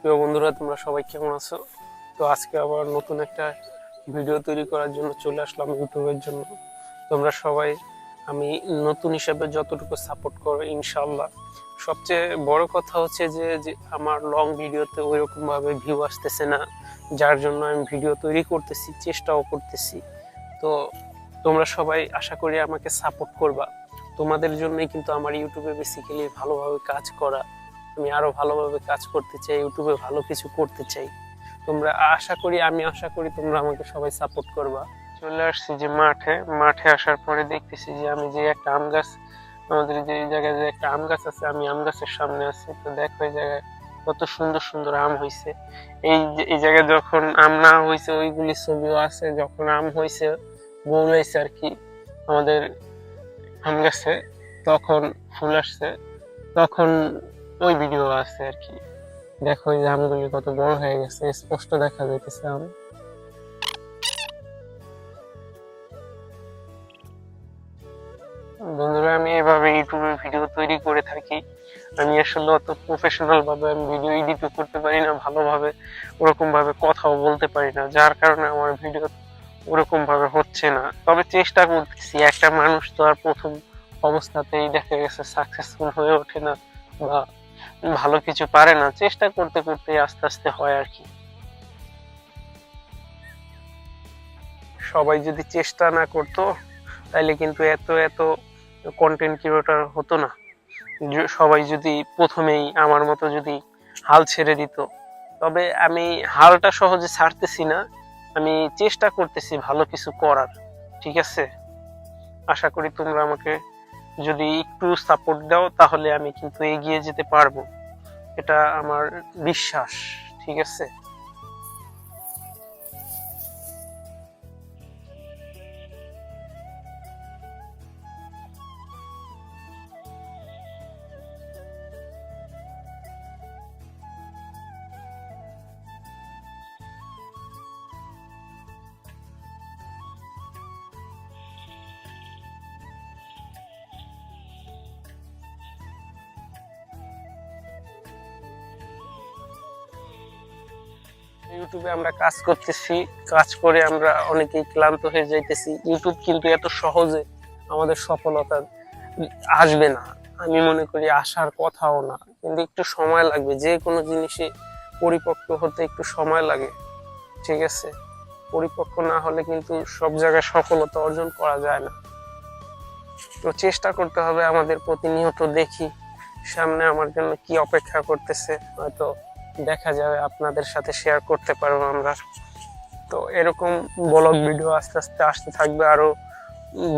প্রিয় বন্ধুরা, তোমরা সবাই কেমন আছো? তো আজকে আবার নতুন একটা ভিডিও তৈরি করার জন্য চলে আসলাম ইউটিউবের জন্য। তোমরা সবাই আমি নতুন হিসাবে যতটুকু সাপোর্ট করো ইনশাল্লাহ সবচেয়ে বড় কথা হচ্ছে যে আমার লং ভিডিওতে ওই রকম ভাবে ভিউ আসতেছে না, যার জন্য আমি ভিডিও তৈরি করতেছি, চেষ্টাও করতেছি। তো তোমরা সবাই আশা করি আমাকে সাপোর্ট করবা। তোমাদের জন্যই কিন্তু আমার ইউটিউবে বেসিক্যালি ভালোভাবে কাজ করা। আমি আরও ভালোভাবে কাজ করতে চাই, ইউটিউবে ভালো কিছু করতে চাই। তোমরা আশা করি, আমি আশা করি তোমরা আমাকে সবাই সাপোর্ট করবা। চলে আসছি যে মাঠে। মাঠে আসার পরে দেখতেছি যে আমি যে একটা আম গাছ, আমাদের যে জায়গায় যে একটা আম গাছ আছে, আমি আম গাছের সামনে আছি। তো দেখো এই জায়গায় কত সুন্দর সুন্দর আম হয়েছে এই এই জায়গায় যখন আম না হয়েছে ওইগুলি ছবিও আছে। যখন আম হয়েছে বউল হয়েছে আর কি আমাদের আম গাছে, তখন ফুল আসছে। তখন ওই ভিডিও আছে আর কি। দেখো এই আমগুলি কত বড় হয়ে গেছে, স্পষ্ট দেখা যাইতেছে আম। বন্ধুরা, আমি এভাবে ইউটিউবে ভিডিও তৈরি করে থাকি। আমি আসলে অত প্রফেশনাল ভাবে আমি ভিডিও এডিটও করতে পারি না, ভালোভাবে ওরকম ভাবে কথাও বলতে পারি না। যার কারণে আমার ভিডিও ওরকম ভাবে হচ্ছে না। তবে চেষ্টা করতেছি, একটা মানুষ তো আর প্রথম অবস্থাতেই দেখা গেছে সাকসেসফুল হয়ে ওঠে না বা ভালো কিছু পারে না, চেষ্টা করতে করতে আস্তে আস্তে হয় আর কি। সবাই যদি চেষ্টা না করতো তাহলে কিন্তু এত এত কন্টেন্ট ক্রিয়েটর হতো না। সবাই যদি প্রথমেই আমার মতো যদি হাল ছেড়ে দিত। তবে আমি হালটা সহজে ছাড়তেছি না, আমি চেষ্টা করতেছি ভালো কিছু করার, ঠিক আছে? আশা করি তোমরা আমাকে যদি একটু সাপোর্ট দাও, তাহলে আমি কিন্তু এগিয়ে যেতে পারব। এটা আমার বিশ্বাস, ঠিক আছে? ইউটিউবে আমরা কাজ করতেছি, কাজ করে আমরা অনেকেই ক্লান্ত হয়ে যাইতেছি। ইউটিউব কিন্তু এত সহজে আমাদের সফলতা আসবে না। আমি মনে করি আসার কথাও না, কিন্তু একটু সময় লাগবে। যে কোনো জিনিসে পরিপক্ক হতে একটু সময় লাগে, ঠিক আছে? পরিপক্ক না হলে কিন্তু সব জায়গায় সফলতা অর্জন করা যায় না। তো চেষ্টা করতে হবে আমাদের প্রতিনিয়ত দেখি, সামনে আমার জন্য কি অপেক্ষা করতেছে, হয়তো দেখা যাবে, আপনাদের সাথে শেয়ার করতে পারব আমরা। তো এরকম ব্লগ ভিডিও আস্তে আস্তে আসতে থাকবে আরও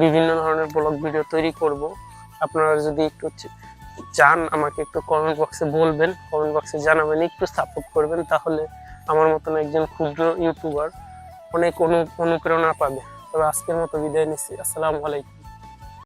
বিভিন্ন ধরনের ব্লগ ভিডিও তৈরি করব। আপনারা যদি একটু চান, আমাকে একটু কমেন্ট বক্সে বলবেন কমেন্ট বক্সে জানাবেন, একটু সাপোর্ট করবেন, তাহলে আমার মতন একজন ক্ষুদ্র ইউটিউবার অনেক অনু, অনুপ্রেরণা পাবে। তবে আজকের মতো বিদায় নিচ্ছি। আসসালামু আলাইকুম।